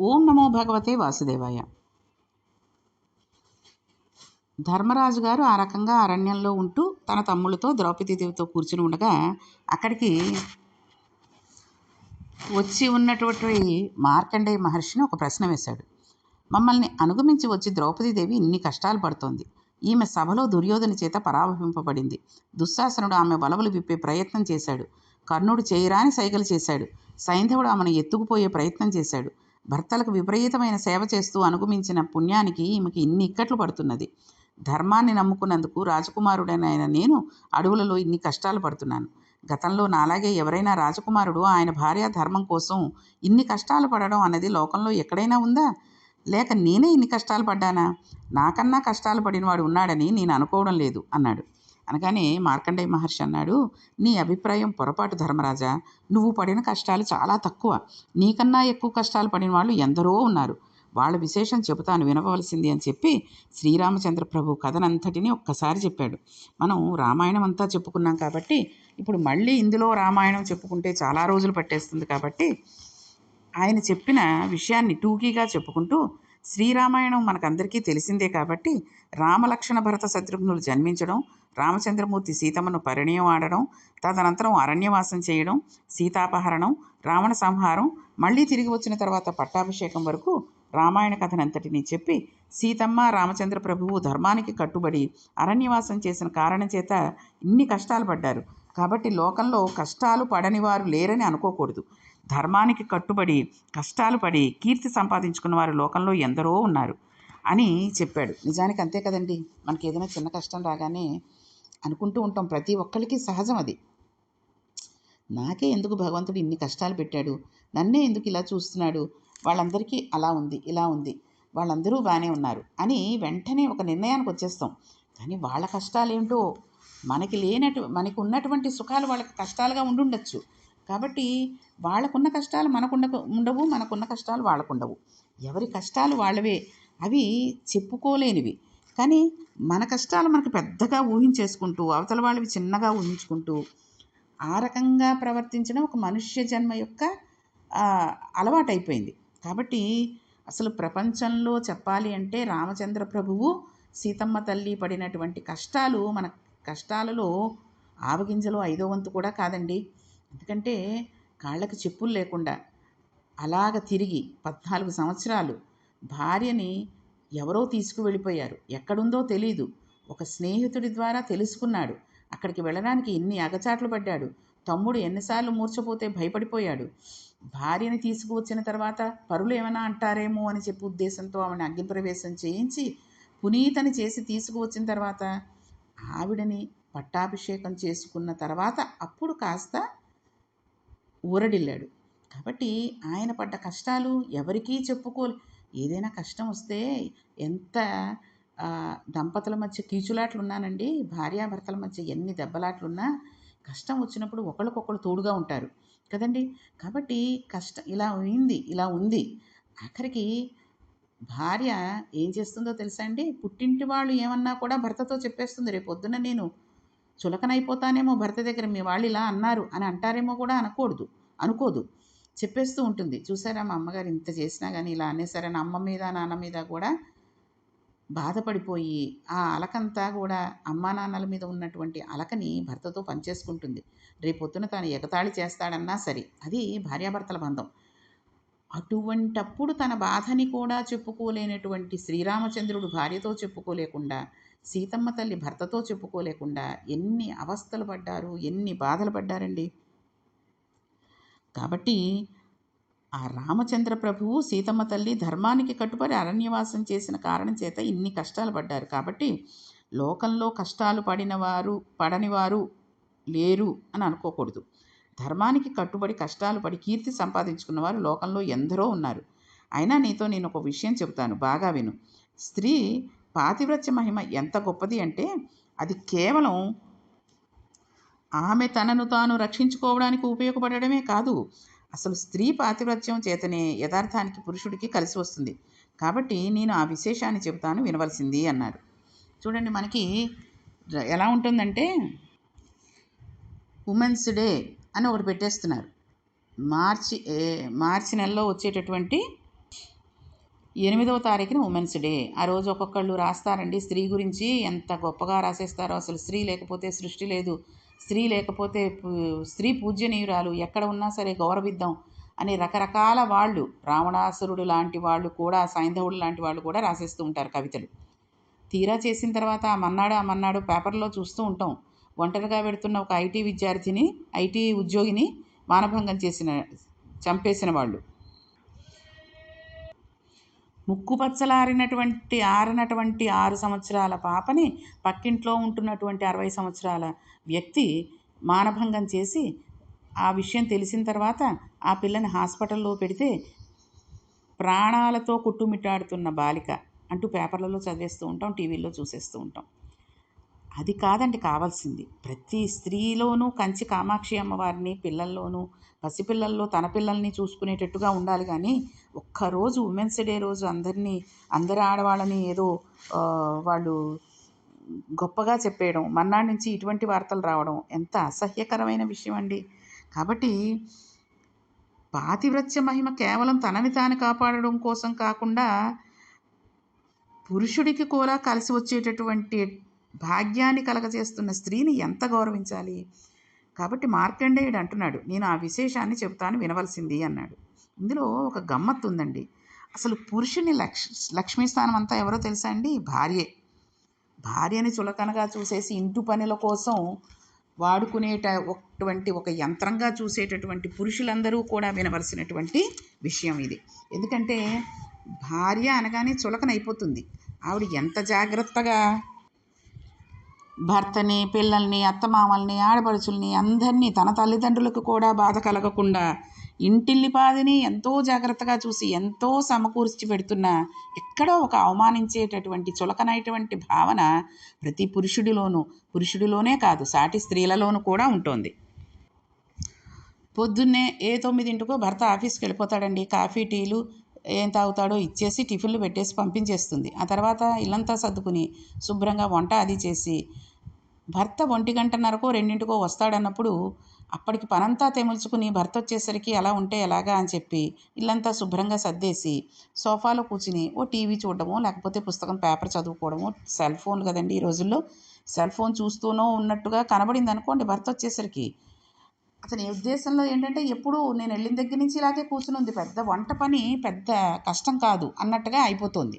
ఓం నమో భగవతే వాసుదేవాయ. ధర్మరాజు గారు ఆ రకంగా అరణ్యంలో ఉంటూ తన తమ్ముళ్ళతో ద్రౌపదీదేవితో కూర్చుని ఉండగా అక్కడికి వచ్చి ఉన్నటువంటి మార్కండేయ మహర్షిని ఒక ప్రశ్న వేశాడు. మమ్మల్ని అనుగమించి వచ్చి ద్రౌపదీదేవి ఇన్ని కష్టాలు పడుతోంది. ఈమె సభలో దుర్యోధన చేత పరాభవింపబడింది. దుశ్శాసనుడు ఆమె వలవలు విప్పే ప్రయత్నం చేశాడు. కర్ణుడు చేయరాని సైగలు చేశాడు. సైంధవుడు ఆమెను ఎత్తుకుపోయే ప్రయత్నం చేశాడు. భర్తలకు విపరీతమైన సేవ చేస్తూ అనుగమించిన పుణ్యానికి ఈమెకి ఇన్ని ఇక్కట్లు పడుతున్నది. ధర్మాన్ని నమ్ముకున్నందుకు రాజకుమారుడైన నేను అడవులలో ఇన్ని కష్టాలు పడుతున్నాను. గతంలో నాలాగే ఎవరైనా రాజకుమారుడు ఆయన భార్య ధర్మం కోసం ఇన్ని కష్టాలు పడడం అన్నది లోకంలో ఎక్కడైనా ఉందా? లేక నేనే ఇన్ని కష్టాలు పడ్డానా? నాకన్నా కష్టాలు పడినవాడు ఉన్నాడని నేను అనుకోవడం లేదు అన్నాడు. అనగానే మార్కండేయ మహర్షి అన్నాడు నీ అభిప్రాయం పొరపాటు ధర్మరాజా. నువ్వు పడిన కష్టాలు చాలా తక్కువ. నీకన్నా ఎక్కువ కష్టాలు పడిన వాళ్ళు ఎందరో ఉన్నారు. వాళ్ళ విశేషం చెబుతాను వినవలసింది అని చెప్పి శ్రీరామచంద్ర ప్రభు కథనంతటిని ఒక్కసారి చెప్పాడు. మనం రామాయణం అంతా చెప్పుకున్నాం కాబట్టి ఇప్పుడు మళ్ళీ ఇందులో రామాయణం చెప్పుకుంటే చాలా రోజులు పట్టేస్తుంది కాబట్టి ఆయన చెప్పిన విషయాన్ని టూకీగా చెప్పుకుంటూ శ్రీరామాయణం మనకందరికీ తెలిసిందే కాబట్టి రామలక్షణ భరత శత్రుఘ్నులు జన్మించడం రామచంద్రమూర్తి సీతమ్మను పరిణయం ఆడడం తదనంతరం అరణ్యవాసం చేయడం సీతాపహరణం రావణ సంహారం మళ్ళీ తిరిగి వచ్చిన తర్వాత పట్టాభిషేకం వరకు రామాయణ కథనంతటిని చెప్పి సీతమ్మ రామచంద్ర ప్రభువు ధర్మానికి కట్టుబడి అరణ్యవాసం చేసిన కారణం చేత ఇన్ని కష్టాలు పడ్డారు. కాబట్టి లోకంలో కష్టాలు పడని వారు లేరని అనుకోకూడదు. ధర్మానికి కట్టుబడి కష్టాలు పడి కీర్తి సంపాదించుకున్న వారు లోకంలో ఎందరో ఉన్నారు అని చెప్పాడు. నిజానికి అంతే కదండి. మనకి ఏదైనా చిన్న కష్టం రాగానే అనుకుంటూ ఉంటాం. ప్రతి ఒక్కరికి సహజం అది. నాకే ఎందుకు భగవంతుడు ఇన్ని కష్టాలు పెట్టాడు? నన్నే ఎందుకు ఇలా చూస్తున్నాడు? వాళ్ళందరికీ అలా ఉంది ఇలా ఉంది. వాళ్ళందరూ బాగానే ఉన్నారు అని వెంటనే ఒక నిర్ణయానికి వచ్చేస్తాం. కానీ వాళ్ళ కష్టాలు ఏంటో మనకి లేనటు మనకు ఉన్నటువంటి సుఖాలు వాళ్ళకి కష్టాలుగా ఉండుండొచ్చు. కాబట్టి వాళ్ళకున్న కష్టాలు మనకుండ ఉండవు మనకున్న కష్టాలు వాళ్ళకుండవు. ఎవరి కష్టాలు వాళ్ళవే అవి చెప్పుకోలేనివి. కానీ మన కష్టాలు మనకు పెద్దగా ఊహించేసుకుంటూ అవతల వాళ్ళవి చిన్నగా ఊహించుకుంటూ ఆ రకంగా ప్రవర్తించడం ఒక మనుష్య జన్మ యొక్క అలవాటైపోయింది. కాబట్టి అసలు ప్రపంచంలో చెప్పాలి అంటే రామచంద్ర ప్రభువు సీతమ్మ తల్లి పడినటువంటి కష్టాలు మన కష్టాలలో ఆవగింజలో ఐదో వంతు కూడా కాదండి. ఎందుకంటే కాళ్ళకి చెప్పులు లేకుండా అలాగ తిరిగి పద్నాలుగు సంవత్సరాలు భార్యని ఎవరో తీసుకువెళ్ళిపోయారు. ఎక్కడుందో తెలీదు. ఒక స్నేహితుడి ద్వారా తెలుసుకున్నాడు. అక్కడికి వెళ్ళడానికి ఎన్ని అగచాట్లు పడ్డాడు. తమ్ముడు ఎన్నిసార్లు మూర్చపోతే భయపడిపోయాడు. భార్యని తీసుకువచ్చిన తర్వాత పరులు ఏమైనా అంటారేమో అని చెప్పి ఉద్దేశంతో ఆమెను అగ్నిప్రవేశం చేయించి పునీతని చేసి తీసుకువచ్చిన తర్వాత ఆవిడని పట్టాభిషేకం చేసుకున్న తర్వాత అప్పుడు కాస్త ఊరడిల్లాడు. కాబట్టి ఆయన పడ్డ కష్టాలు ఎవరికీ చెప్పుకోలే. ఏదైనా కష్టం వస్తే ఎంత దంపతుల మధ్య కీచులాట్లు ఉన్నానండి భార్యాభర్తల మధ్య ఎన్ని దెబ్బలాట్లున్నా కష్టం వచ్చినప్పుడు ఒకరికొకరు తోడుగా ఉంటారు. కదండి? కాబట్టి కష్టం ఇలా అయింది ఇలా ఉంది. ఆఖరికి భార్య ఏం చేస్తుందో తెలుసా అండి? పుట్టింటి వాళ్ళు ఏమన్నా కూడా భర్తతో చెప్పేస్తుంది రేపు పొద్దున నేను చులకనైపోతానేమో భర్త దగ్గర మీ వాళ్ళు ఇలా అన్నారు అని అంటారేమో కూడా అనకూడదు అనుకోదు. చెప్పేస్తూ ఉంటుంది. చూసారా మా అమ్మగారు ఇంత చేసినా కానీ ఇలా అనేసారని అమ్మ మీద నాన్న మీద కూడా బాధపడిపోయి ఆ అలకంతా కూడా అమ్మా నాన్నల మీద ఉన్నటువంటి అలకని భర్తతో పనిచేసుకుంటుంది రేపొద్దున తాను ఎగతాళి చేస్తాడన్నా సరే అది భార్యాభర్తల బంధం. అటువంటప్పుడు తన బాధని కూడా చెప్పుకోలేనటువంటి శ్రీరామచంద్రుడు భార్యతో చెప్పుకోలేకుండా సీతమ్మ తల్లి భర్తతో చెప్పుకోలేకుండా ఎన్ని అవస్థలు పడ్డారు ఎన్ని బాధలు పడ్డారండి? కాబట్టి ఆ రామచంద్ర ప్రభువు సీతమ్మ తల్లి ధర్మానికి కట్టుబడి అరణ్యవాసం చేసిన కారణం చేత ఇన్ని కష్టాలు పడ్డారు. కాబట్టి లోకంలో కష్టాలు పడినవారు పడనివారు లేరు అని అనుకోకూడదు. ధర్మానికి కట్టుబడి కష్టాలు పడి కీర్తి సంపాదించుకున్న వారు లోకంలో ఎందరో ఉన్నారు. అయినా నీతో నేను ఒక విషయం చెబుతాను బాగా విను. స్త్రీ పాతివ్రత్య మహిమ ఎంత గొప్పది అంటే అది కేవలం ఆమె తనను తాను రక్షించుకోవడానికి ఉపయోగపడడమే కాదు అసలు స్త్రీ పాతివ్రత్యం చేతనే యథార్థానికి పురుషుడికి కలిసి వస్తుంది. కాబట్టి నేను ఆ విశేషాన్ని చెబుతాను వినవలసింది అన్నారు చూడండి మనకి ఎలా ఉంటుందంటే ఉమెన్స్ డే అని ఒకటి పెట్టేస్తున్నారు. మార్చి మార్చి నెలలో వచ్చేటటువంటి ఎనిమిదవ తారీఖున ఉమెన్స్ డే. ఆ రోజు ఒక్కొక్కళ్ళు రాస్తారండి స్త్రీ గురించి ఎంత గొప్పగా రాసేస్తారో. అసలు స్త్రీ లేకపోతే సృష్టి లేదు. స్త్రీ లేకపోతే స్త్రీ పూజ్యనీయురాలు ఎక్కడ ఉన్నా సరే గౌరవిద్దాం అని రకరకాల వాళ్ళు రావణాసురుడు లాంటి వాళ్ళు కూడా సైంధవుడు లాంటి వాళ్ళు కూడా రాసేస్తూ ఉంటారు కవితలు. తీరా చేసిన తర్వాత ఆ మన్నాడు ఆ మన్నాడు పేపర్లో చూస్తూ ఉంటాం. ఒంటరిగా పెడుతున్న ఒక ఐటీ విద్యార్థిని ఐటీ ఉద్యోగిని మానభంగం చేసిన చంపేసిన వాళ్ళు. ముక్కుపచ్చలారినటువంటి ఆరినటువంటి ఆరు సంవత్సరాల పాపని పక్కింట్లో ఉంటున్నటువంటి అరవై సంవత్సరాల వ్యక్తి మానభంగం చేసి ఆ విషయం తెలిసిన తర్వాత ఆ పిల్లని హాస్పిటల్లో పెడితే ప్రాణాలతో కుట్టుమిట్టాడుతున్న బాలిక అంటూ పేపర్లలో చదివేస్తూ ఉంటాం టీవీల్లో చూసేస్తూ ఉంటాం. అది కాదండి కావాల్సింది. ప్రతి స్త్రీలోనూ కంచి కామాక్షి అమ్మవారిని పిల్లల్లోనూ పసిపిల్లల్లో తన పిల్లల్ని చూసుకునేటట్టుగా ఉండాలి కానీ ఒక్కరోజు ఉమెన్స్ డే రోజు అందరినీ అందరి ఆడవాళ్ళని ఏదో వాళ్ళు గొప్పగా చెప్పేయడం మన్నాడు నుంచి ఇటువంటి వార్తలు రావడం ఎంత అసహ్యకరమైన విషయం అండి. కాబట్టి పాతివ్రత్య మహిమ కేవలం తనని తాను కాపాడడం కోసం కాకుండా పురుషుడికి కూడా కలిసి వచ్చేటటువంటి భాగ్యాన్ని కలగజేస్తున్న స్త్రీని ఎంత గౌరవించాలి? కాబట్టి మార్కండేయుడు అంటున్నాడు నేను ఆ విశేషాన్ని చెబుతాను వినవలసింది అన్నాడు. ఇందులో ఒక గమ్మత్తు ఉందండి. అసలు పురుషుని లక్ష్ లక్ష్మీ స్థానం అంతా ఎవరో తెలుసా అండి? భార్యే. భార్యని చులకనగా చూసేసి ఇంటి పనుల కోసం వాడుకునేటటువంటి ఒక యంత్రంగా చూసేటటువంటి పురుషులందరూ కూడా వినవలసినటువంటి విషయం ఇది. ఎందుకంటే భార్య అనగానే చులకన అయిపోతుంది ఆవిడ ఎంత జాగ్రత్తగా భర్తని పిల్లల్ని అత్తమామల్ని ఆడపడుచుల్ని అందరినీ తన తల్లిదండ్రులకు కూడా బాధ కలగకుండా ఇంటిల్లిపాదిని ఎంతో జాగ్రత్తగా చూసి ఎంతో సమకూర్చి పెడుతున్న ఎక్కడో ఒక అవమానించేటటువంటి చులకనైనటువంటి భావన ప్రతి పురుషుడిలోనూ పురుషుడిలోనే కాదు సాటి స్త్రీలలోనూ కూడా ఉంటుంది. పొద్దున్నే ఏ తొమ్మిదింటికో భర్త ఆఫీస్కి వెళ్ళిపోతాడండి. కాఫీ టీలు ఏం తాగుతాడో ఇచ్చేసి టిఫిన్లు పెట్టేసి పంపించేస్తుంది. ఆ తర్వాత ఇల్లంతా సర్దుకుని శుభ్రంగా వంట అది చేసి భర్త ఒంటి గంటన్నరకో రెండింటికో వస్తాడన్నప్పుడు అప్పటికి పనంతా తెముల్చుకుని భర్త వచ్చేసరికి అలా ఉంటే ఎలాగా అని చెప్పి ఇల్లంతా శుభ్రంగా సర్దేసి సోఫాలో కూర్చుని ఓ టీవీ చూడడమో లేకపోతే పుస్తకం పేపర్ చదువుకోవడమో సెల్ ఫోన్ కదండి ఈ రోజుల్లో. సెల్ ఫోన్ చూస్తూనో ఉన్నట్టుగా కనబడింది అనుకోండి భర్త వచ్చేసరికి. అతని ఉద్దేశంలో ఏంటంటే ఎప్పుడు నేను వెళ్ళిన దగ్గర నుంచి ఇలాగే కూర్చుని ఉంది. పెద్ద వంట పని పెద్ద కష్టం కాదు అన్నట్టుగా అయిపోతుంది.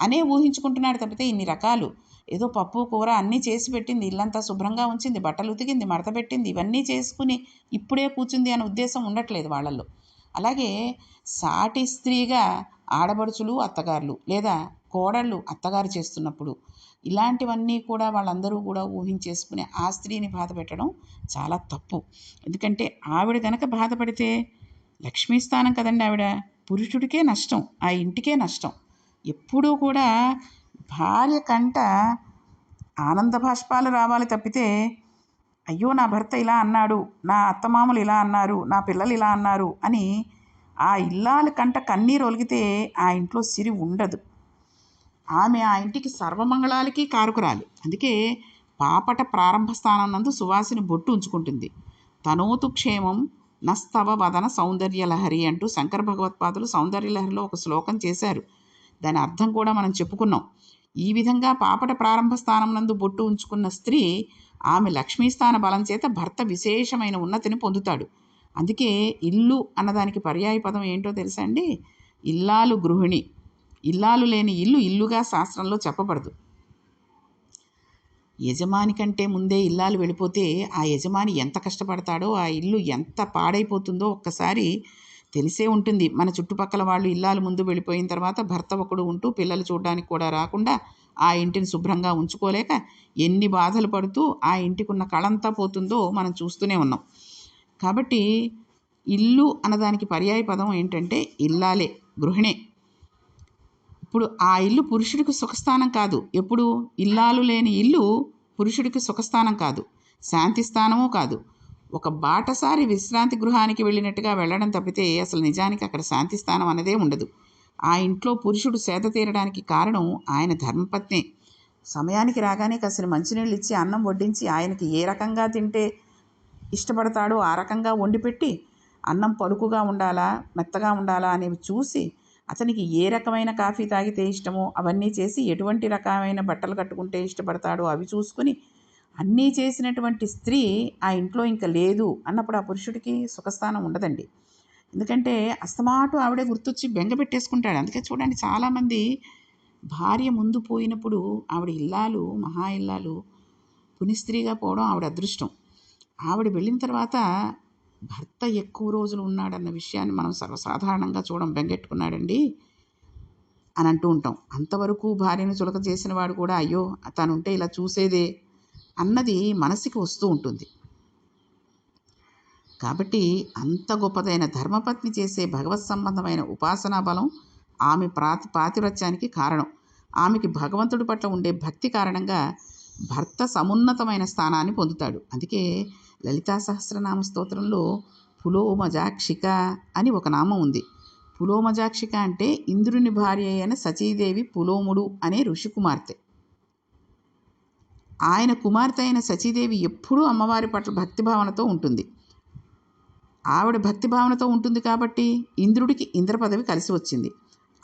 అనే ఊహించుకుంటున్నాడు తప్పితే ఇన్ని రకాలు. ఏదో పప్పు కూర అన్నీ చేసి పెట్టింది. ఇల్లంతా శుభ్రంగా ఉంచింది. బట్టలు ఉతికింది. మడత పెట్టింది. ఇవన్నీ చేసుకుని ఇప్పుడే కూర్చుంది అనే ఉద్దేశం ఉండట్లేదు వాళ్ళల్లో. అలాగే సాటి స్త్రీగా ఆడబడుచులు అత్తగారులు లేదా కోడళ్ళు అత్తగారు చేస్తున్నప్పుడు ఇలాంటివన్నీ కూడా వాళ్ళందరూ కూడా ఊహించేసుకుని ఆ స్త్రీని బాధ పెట్టడం చాలా తప్పు. ఎందుకంటే ఆవిడ కనుక బాధపడితే లక్ష్మీ స్థానం కదండి ఆవిడ. పురుషుడికే నష్టం ఆ ఇంటికే నష్టం. ఎప్పుడూ కూడా భార్య కంట ఆనంద భాష్పాలు రావాలి తప్పితే అయ్యో నా భర్త ఇలా అన్నాడు నా అత్తమామలు ఇలా అన్నారు నా పిల్లలు ఇలా అన్నారు అని ఆ ఇల్లాల కంట కన్నీరు ఒలిగితే ఆ ఇంట్లో సిరి ఉండదు. ఆమె ఆ ఇంటికి సర్వమంగళాలకి కారుకురాలి. అందుకే పాపట ప్రారంభ స్థానం నందు సువాసిని బొట్టు ఉంచుకుంటుంది. తనోతు క్షేమం నస్తవ వదన సౌందర్యలహరి అంటూ శంకర భగవత్పాదులు సౌందర్యలహరిలో ఒక శ్లోకం చేశారు. దాని అర్థం కూడా మనం చెప్పుకున్నాం. ఈ విధంగా పాపట ప్రారంభ స్థానం నందు బొట్టు ఉంచుకున్న స్త్రీ ఆమె లక్ష్మీస్థాన బలం చేత భర్త విశేషమైన ఉన్నతిని పొందుతాడు. అందుకే ఇల్లు అన్నదానికి పర్యాయ పదం ఏంటో తెలుసా అండి? ఇల్లాలు గృహిణి. ఇల్లాలు లేని ఇల్లు ఇల్లుగా శాస్త్రంలో చెప్పబడదు. యజమాని కంటే ముందే ఇల్లాలు వెళ్ళిపోతే ఆ యజమాని ఎంత కష్టపడతాడో ఆ ఇల్లు ఎంత పాడైపోతుందో ఒక్కసారి తెలిసే ఉంటుంది. మన చుట్టుపక్కల వాళ్ళు ఇల్లాలు ముందు వెళ్ళిపోయిన తర్వాత భర్త ఒకడు ఉంటూ పిల్లలు చూడడానికి కూడా రాకుండా ఆ ఇంటిని శుభ్రంగా ఉంచుకోలేక ఎన్ని బాధలు పడుతూ ఆ ఇంటికి ఉన్న కళంతా పోతుందో మనం చూస్తూనే ఉన్నాం. కాబట్టి ఇల్లు అన్నదానికి పర్యాయ పదం ఏంటంటే ఇల్లాలే గృహిణే. ఇప్పుడు ఆ ఇల్లు పురుషుడికి సుఖస్థానం కాదు. ఎప్పుడు? ఇల్లాలు లేని ఇల్లు పురుషుడికి సుఖస్థానం కాదు. శాంతి స్థానము కాదు. ఒక బాటసారి విశ్రాంతి గృహానికి వెళ్ళినట్టుగా వెళ్ళడం తప్పితే అసలు నిజానికి అక్కడ శాంతి స్థానం అన్నదే ఉండదు. ఆ ఇంట్లో పురుషుడు సేద తీరడానికి కారణం ఆయన ధర్మపత్నే. సమయానికి రాగానే కాసిన మంచినీళ్ళు ఇచ్చి అన్నం వడ్డించి ఆయనకి ఏ రకంగా తింటే ఇష్టపడతాడో ఆ రకంగా వండిపెట్టి అన్నం పలుకుగా ఉండాలా మెత్తగా ఉండాలా అనేవి చూసి అతనికి ఏ రకమైన కాఫీ తాగితే ఇష్టమో అవన్నీ చేసి ఎటువంటి రకమైన బట్టలు కట్టుకుంటే ఇష్టపడతాడో అవి చూసుకుని అన్నీ చేసినటువంటి స్త్రీ ఆ ఇంట్లో ఇంకా లేదు అన్నప్పుడు ఆ పురుషుడికి సుఖస్థానం ఉండదండి. ఎందుకంటే అస్తమాటు ఆవిడే గుర్తొచ్చి బెంగ పెట్టేసుకుంటాడు. అందుకే చూడండి చాలామంది భార్య ముందు పోయినప్పుడు ఆవిడ ఇల్లాలు మహా ఇల్లాలు పునిస్త్రీగా పోవడం ఆవిడ అదృష్టం. ఆవిడ వెళ్ళిన తర్వాత భర్త ఎక్కువ రోజులు ఉన్నాడన్న విషయాన్ని మనం సర్వసాధారణంగా చూడం బెంగెట్టుకున్నాడండి అని అంటూ ఉంటాం. అంతవరకు భార్యను చులక చేసిన వాడు కూడా అయ్యో తనుంటే ఇలా చూసేదే అన్నది మనసుకి వస్తూ ఉంటుంది. కాబట్టి అంత గొప్పదైన ధర్మపత్ని చేసే భగవత్ సంబంధమైన ఉపాసనా బలం ఆమె ప్రాతి పాతివ్రత్యానికి కారణం. ఆమెకి భగవంతుడి పట్ల ఉండే భక్తి కారణంగా భర్త సమున్నతమైన స్థానాన్ని పొందుతాడు. అందుకే లలితా సహస్రనామ స్తోత్రంలో పులోమజాక్షిక అని ఒక నామం ఉంది. పులోమజాక్షిక అంటే ఇంద్రుని భార్య అయిన సచీదేవి పులోముడు అనే ఋషి కుమార్తె ఆయన కుమార్తె అయిన సచీదేవి ఎప్పుడూ అమ్మవారి పట్ల భక్తిభావనతో ఉంటుంది. ఆవిడ భక్తిభావనతో ఉంటుంది కాబట్టి ఇంద్రుడికి ఇంద్ర పదవి కలిసి వచ్చింది.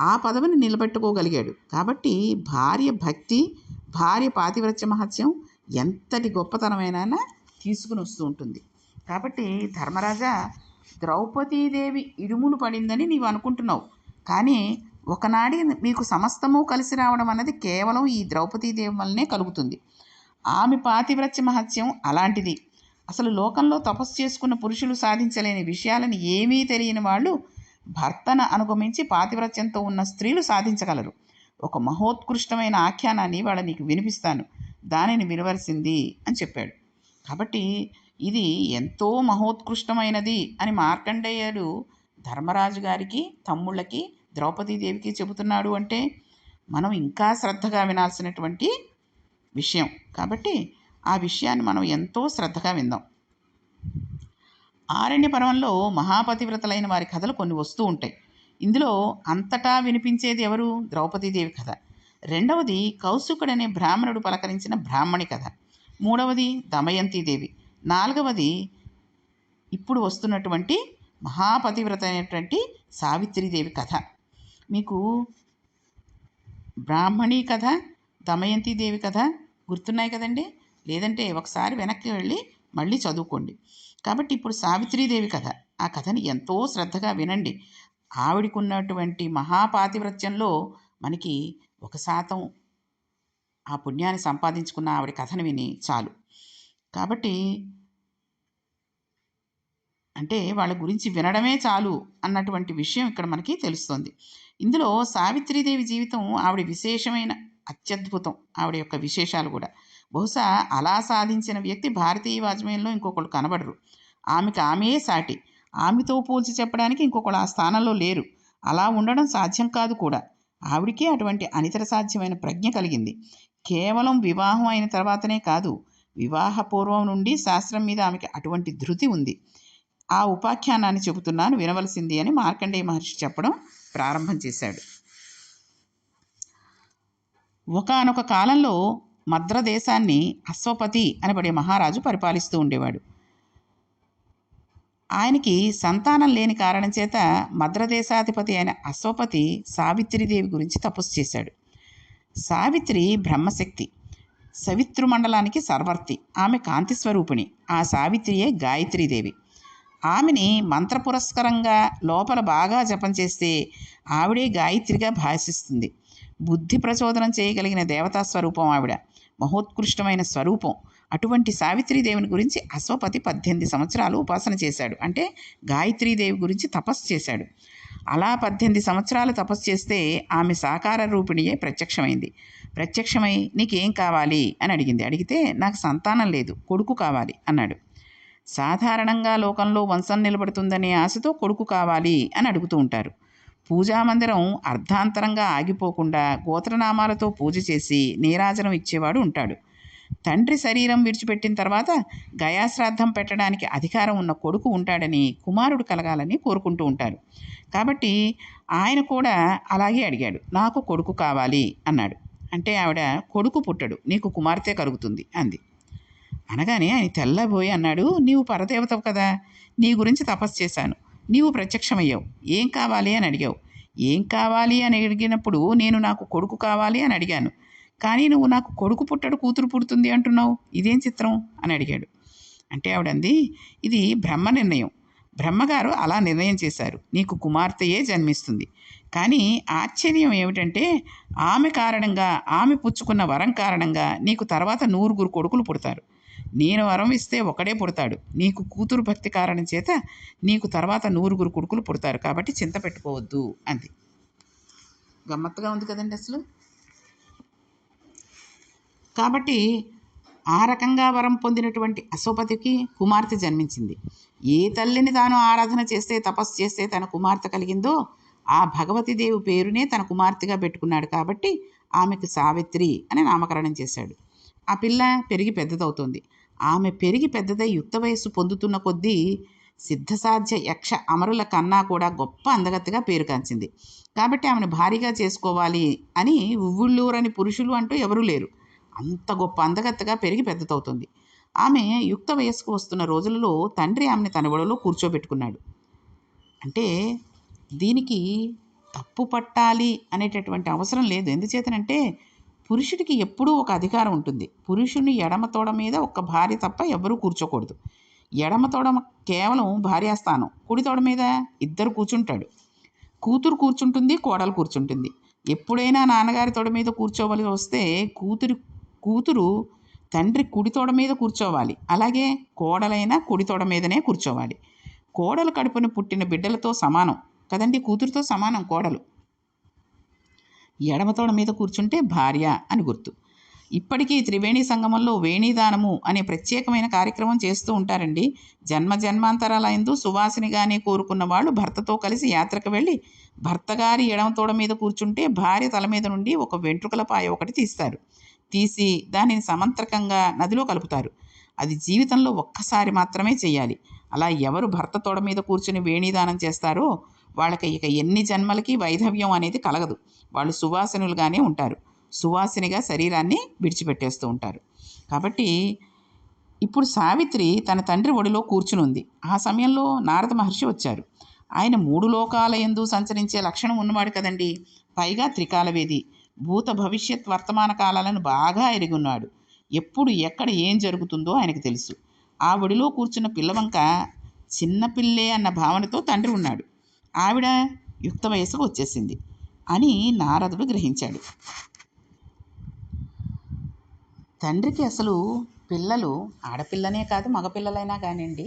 ఆ పదవిని నిలబెట్టుకోగలిగాడు. కాబట్టి భార్య భక్తి భార్య పాతివ్రత్య మహత్యం ఎంతటి గొప్పతనమైనా తీసుకుని వస్తూ ఉంటుంది. కాబట్టి ధర్మరాజా ద్రౌపదీదేవి ఇడుములు పడిందని నీవు అనుకుంటున్నావు. కానీ ఒకనాడి మీకు సమస్తము కలిసి రావడం అన్నది కేవలం ఈ ద్రౌపదీదేవి వల్లనే కలుగుతుంది. ఆమె పాతివ్రత్య మహత్యం అలాంటిది. అసలు లోకంలో తపస్సు చేసుకున్న పురుషులు సాధించలేని విషయాలను ఏమీ తెలియని వాళ్ళు భర్తను అనుగమించి పాతివ్రత్యంతో ఉన్న స్త్రీలు సాధించగలరు. ఒక మహోత్కృష్టమైన ఆఖ్యానాన్ని వాళ్ళ నీకు వినిపిస్తాను. దానిని వినవలసింది అని చెప్పాడు. కాబట్టి ఇది ఎంతో మహోత్కృష్టమైనది అని మార్కండేయుడు ధర్మరాజు గారికి తమ్ముళ్ళకి ద్రౌపదీదేవికి చెబుతున్నాడు అంటే మనం ఇంకా శ్రద్ధగా వినాల్సినటువంటి విషయం. కాబట్టి ఆ విషయాన్ని మనం ఎంతో శ్రద్ధగా విందాం. ఆరణ్య పర్వంలో మహాపతివ్రతలైన వారి కథలు కొన్ని వస్తూ ఉంటాయి. ఇందులో అంతటా వినిపించేది ఎవరు? ద్రౌపదీదేవి కథ. రెండవది కౌశికుడనే బ్రాహ్మణుడు పలకరించిన బ్రాహ్మణి కథ. మూడవది దమయంతీదేవి. నాలుగవది ఇప్పుడు వస్తున్నటువంటి మహాపతివ్రత అయినటువంటి సావిత్రీదేవి కథ. మీకు బ్రాహ్మణి కథ దమయంతీదేవి కథ గుర్తున్నాయి కదండి? లేదంటే ఒకసారి వెనక్కి వెళ్ళి మళ్ళీ చదువుకోండి. కాబట్టి ఇప్పుడు సావిత్రీదేవి కథ. ఆ కథని ఎంతో శ్రద్ధగా వినండి. ఆవిడకున్నటువంటి మహాపాతివ్రత్యంలో మనకి ఒక శాతం ఆ పుణ్యాన్ని సంపాదించుకున్న ఆవిడ కథను విని చాలు. కాబట్టి అంటే వాళ్ళ గురించి వినడమే చాలు అన్నటువంటి విషయం ఇక్కడ మనకి తెలుస్తుంది. ఇందులో సావిత్రీదేవి జీవితం ఆవిడ విశేషమైన అత్యద్భుతం ఆవిడ యొక్క విశేషాలు కూడా. బహుశా అలా సాధించిన వ్యక్తి భారతీయ వాజ్మయంలో ఇంకొకళ్ళు కనబడరు. ఆమెకు ఆమెయే సాటి. ఆమెతో పోల్చి చెప్పడానికి ఇంకొకళ్ళు ఆ స్థానంలో లేరు. అలా ఉండడం సాధ్యం కాదు కూడా. ఆవిడికి అటువంటి అనితర సాధ్యమైన ప్రజ్ఞ కలిగింది. కేవలం వివాహం అయిన తర్వాతనే కాదు వివాహపూర్వం నుండి శాస్త్రం మీద ఆమెకి అటువంటి ధృతి ఉంది. ఆ ఉపాఖ్యానాన్ని చెబుతున్నాను వినవలసింది అని మార్కండేయ మహర్షి చెప్పడం ప్రారంభం చేశాడు. ఒకానొక కాలంలో మద్ర దేశాన్ని అశ్వపతి అనబడే మహారాజు పరిపాలిస్తూ ఉండేవాడు. ఆయనకి సంతానం లేని కారణం చేత మద్రదేశాధిపతి అయిన అశ్వపతి సావిత్రిదేవి గురించి తపస్సు చేశాడు. సావిత్రి బ్రహ్మశక్తి సవితృ మండలానికి సర్వర్తి ఆమె కాంతి స్వరూపిణి ఆ సావిత్రియే గాయత్రీదేవి. ఆమెని మంత్రపురస్కరంగా లోపల బాగా జపం చేస్తే ఆవిడే గాయత్రిగా భాషిస్తుంది. బుద్ధి ప్రచోదనం చేయగలిగిన దేవతా స్వరూపం ఆవిడ. మహోత్కృష్టమైన స్వరూపం. అటువంటి సావిత్రీదేవిని గురించి అశ్వపతి పద్దెనిమిది సంవత్సరాలు ఉపాసన చేశాడు. అంటే గాయత్రీదేవి గురించి తపస్సు చేశాడు. అలా పద్దెనిమిది సంవత్సరాలు తపస్సు చేస్తే ఆమె సాకార రూపిణియే ప్రత్యక్షమైంది. ప్రత్యక్షమై నీకేం కావాలి? అని అడిగింది. అడిగితే నాకు సంతానం లేదు కొడుకు కావాలి అన్నాడు. సాధారణంగా లోకంలో వంశం నిలబడుతుందనే ఆశతో కొడుకు కావాలి అని అడుగుతూ ఉంటారు. పూజామందిరం అర్ధాంతరంగా ఆగిపోకుండా గోత్రనామాలతో పూజ చేసి నీరాజనం ఇచ్చేవాడు ఉంటాడు. తండ్రి శరీరం విడిచిపెట్టిన తర్వాత గయాశ్రాద్ధం పెట్టడానికి అధికారం ఉన్న కొడుకు ఉంటాడని కుమారుడు కలగాలని కోరుకుంటూ ఉంటారు. కాబట్టి ఆయన కూడా అలాగే అడిగాడు నాకు కొడుకు కావాలి అన్నాడు. అంటే ఆవిడ కొడుకు పుట్టడు నీకు కుమార్తె కలుగుతుంది అంది. అనగానే ఆయన తెల్లబోయి అన్నాడు నీవు పరదేవతవు కదా నీ గురించి తపస్సు చేశాను. నీవు ప్రత్యక్షమయ్యావు. ఏం కావాలి అని అడిగావు. ఏం కావాలి అని అడిగినప్పుడు నేను నాకు కొడుకు కావాలి అని అడిగాను. కానీ నువ్వు నాకు కొడుకు పుట్టడు కూతురు పుడుతుంది అంటున్నావు. ఇదేం చిత్రం? అని అడిగాడు. అంటే ఆవిడంది ఇది బ్రహ్మ నిర్ణయం. బ్రహ్మగారు అలా నిర్ణయం చేశారు. నీకు కుమార్తెయే జన్మిస్తుంది. కానీ ఆశ్చర్యం ఏమిటంటే ఆమె కారణంగా ఆమె పుచ్చుకున్న వరం కారణంగా నీకు తర్వాత నూరుగురు కొడుకులు పుడతారు. నేను వరం ఇస్తే ఒకడే పుడతాడు. నీకు కూతురు భక్తి కారణం చేత నీకు తర్వాత నూరుగురు కొడుకులు పుడతారు. కాబట్టి చింత పెట్టుకోవద్దు అంది. గమ్మత్తుగా ఉంది కదండి అసలు? కాబట్టి ఆ రకంగా వరం పొందినటువంటి అశోపతికి కుమార్తె జన్మించింది. ఏ తల్లిని తాను ఆరాధన చేస్తే తపస్సు చేస్తే తన కుమార్తె కలిగిందో ఆ భగవతీదేవి పేరునే తన కుమార్తెగా పెట్టుకున్నాడు కాబట్టి ఆమెకు సావిత్రి అని నామకరణం చేశాడు. ఆ పిల్ల పెరిగి పెద్దదవుతుంది. ఆమె పెరిగి పెద్దదై యుక్త వయస్సు పొందుతున్న కొద్దీ సిద్ధసాధ్య యక్ష అమరుల కన్నా కూడా గొప్ప అందగత్తిగా పేరు కాంచింది. కాబట్టి ఆమెను భారీగా చేసుకోవాలి అని ఉవ్వుళ్ళూరని పురుషులు అంటూ ఎవరూ లేరు. అంత గొప్ప అందగత్తగా పెరిగి పెద్దదవుతుంది. ఆమె యుక్త వయస్సుకు వస్తున్న రోజులలో తండ్రి ఆమెను తన ఒడలో కూర్చోబెట్టుకున్నాడు. అంటే దీనికి తప్పు పట్టాలి అనేటటువంటి అవసరం లేదు. ఎందుచేతనంటే పురుషుడికి ఎప్పుడూ ఒక అధికారం ఉంటుంది. పురుషుని ఎడమ తోడ మీద ఒక్క భార్య తప్ప ఎవ్వరూ కూర్చోకూడదు. ఎడమ తోడ కేవలం భార్యాస్థానం కుడి తోడ మీద ఇద్దరు కూర్చుంటాడు. కూతురు కూర్చుంటుంది కోడలు కూర్చుంటుంది. ఎప్పుడైనా నాన్నగారి తోడ మీద కూర్చోవలసి వస్తే కూతురు కూతురు తండ్రి కుడి తోడ మీద కూర్చోవాలి. అలాగే కోడలైనా కుడి తోడ మీదనే కూర్చోవాలి. కోడలు కడుపున పుట్టిన బిడ్డలతో సమానం. కదండి? కూతురుతో సమానం కోడలు. ఎడమ తోడ మీద కూర్చుంటే భార్య అని గుర్తు. ఇప్పటికీ త్రివేణి సంగమంలో వేణీదానము అనే ప్రత్యేకమైన కార్యక్రమం చేస్తూ ఉంటారండి. జన్మ జన్మాంతరాల ఎందు సువాసినిగానే కోరుకున్న వాళ్ళు భర్తతో కలిసి యాత్రకు వెళ్ళి భర్తగారి ఎడమతోడ ఎడమ తోడ మీద కూర్చుంటే భార్య తల మీద నుండి ఒక వెంట్రుకల పాయ ఒకటి తీస్తారు. తీసి దానిని సమంత్రకంగా నదిలో కలుపుతారు. అది జీవితంలో ఒక్కసారి మాత్రమే చేయాలి. అలా ఎవరు భర్త తోడ మీద కూర్చుని వేణీదానం చేస్తారో వాళ్ళకి ఇక ఎన్ని జన్మలకి వైధవ్యం అనేది కలగదు. వాళ్ళు సువాసనులుగానే ఉంటారు. సువాసనగా శరీరాన్ని విడిచిపెట్టేస్తూ ఉంటారు. కాబట్టి ఇప్పుడు సావిత్రి తన తండ్రి ఒడిలో కూర్చుని ఉంది ఆ సమయంలో నారద మహర్షి వచ్చారు. ఆయన మూడు లోకాల ఎందు సంచరించే లక్షణం ఉన్నవాడు కదండి. పైగా త్రికాలవేది. భూత భవిష్యత్ వర్తమాన కాలాలను బాగా ఎరుగున్నాడు. ఎప్పుడు ఎక్కడ ఏం జరుగుతుందో ఆయనకు తెలుసు. ఆ ఒడిలో కూర్చున్న పిల్లవంక చిన్నపిల్లే అన్న భావనతో తండ్రి ఉన్నాడు. ఆవిడ యుక్త వయసుకు వచ్చేసింది. అని నారదుడు గ్రహించాడు. తండ్రికి అసలు పిల్లలు ఆడపిల్లనే కాదు మగపిల్లలైనా కానివ్వండి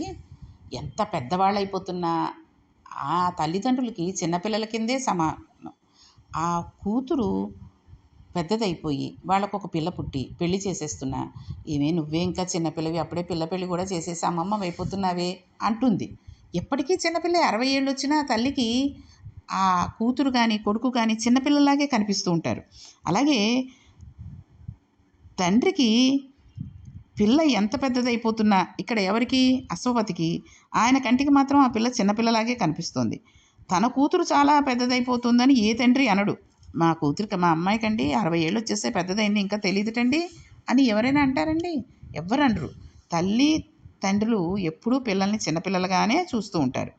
ఎంత పెద్దవాళ్ళు అయిపోతున్నా ఆ తల్లిదండ్రులకి చిన్నపిల్లల కిందే సమానం. ఆ కూతురు పెద్దదైపోయి వాళ్ళకు ఒక పిల్ల పుట్టి పెళ్ళి చేసేస్తున్నా. ఏమే నువ్వే ఇంకా చిన్నపిల్లవి అప్పుడే పిల్ల పెళ్ళి కూడా చేసేసి అమ్మమ్మ అయిపోతున్నావే అంటుంది. ఎప్పటికీ చిన్నపిల్ల అరవై ఏళ్ళు వచ్చినా తల్లికి ఆ కూతురు కానీ కొడుకు కానీ చిన్నపిల్లలాగే కనిపిస్తూ ఉంటారు. అలాగే తండ్రికి పిల్ల ఎంత పెద్దదైపోతున్నా ఇక్కడ ఎవరికి? అశ్వపతికి. ఆయన కంటికి మాత్రం ఆ పిల్ల చిన్నపిల్లలాగే కనిపిస్తుంది. తన కూతురు చాలా పెద్దదైపోతుందని ఏ తండ్రి అనడు. మా కూతురికి మా అమ్మాయికండి అరవై ఏళ్ళు వచ్చేస్తే పెద్దదైంది ఇంకా తెలియదుటండి అని ఎవరైనా అంటారండి? ఎవ్వరు అనరు తల్లి తండ్రులు ఎప్పుడూ పిల్లల్ని చిన్నపిల్లలుగానే చూస్తూ ఉంటారు.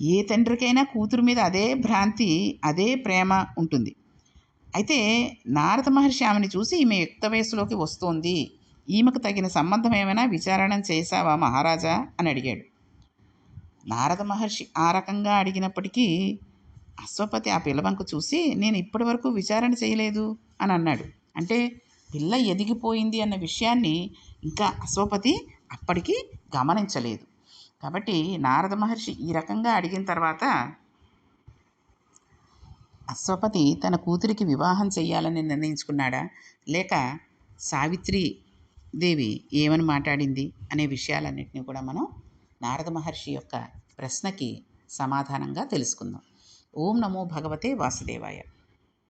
ఏ తండ్రికైనా కూతురు మీద అదే భ్రాంతి అదే ప్రేమ ఉంటుంది. అయితే నారద మహర్షి ఆమెను చూసి ఈమె యుక్త వయసులోకి వస్తోంది. ఈమెకు తగిన సంబంధం ఏమైనా విచారణ చేశావా మహారాజా? అని అడిగాడు. నారద మహర్షి ఆ రకంగా అడిగినప్పటికీ అశ్వపతి ఆ పిల్లవంకు చూసి నేను ఇప్పటి వరకు విచారణ చేయలేదు అని అన్నాడు. అంటే పిల్ల ఎదిగిపోయింది అన్న విషయాన్ని ఇంకా అశ్వపతి అప్పటికి గమనించలేదు. కాబట్టి నారద మహర్షి ఈ రకంగా అడిగిన తర్వాత అశ్వపతి తన కూతురికి వివాహం చేయాలని నిర్ణయించుకున్నాడా? లేక సావిత్రి దేవి ఏమని మాట్లాడింది? అనే విషయాలన్నింటినీ కూడా మనం నారద మహర్షి యొక్క ప్రశ్నకి సమాధానంగా తెలుసుకుందాం. ఓం నమో భగవతే వాసుదేవాయ.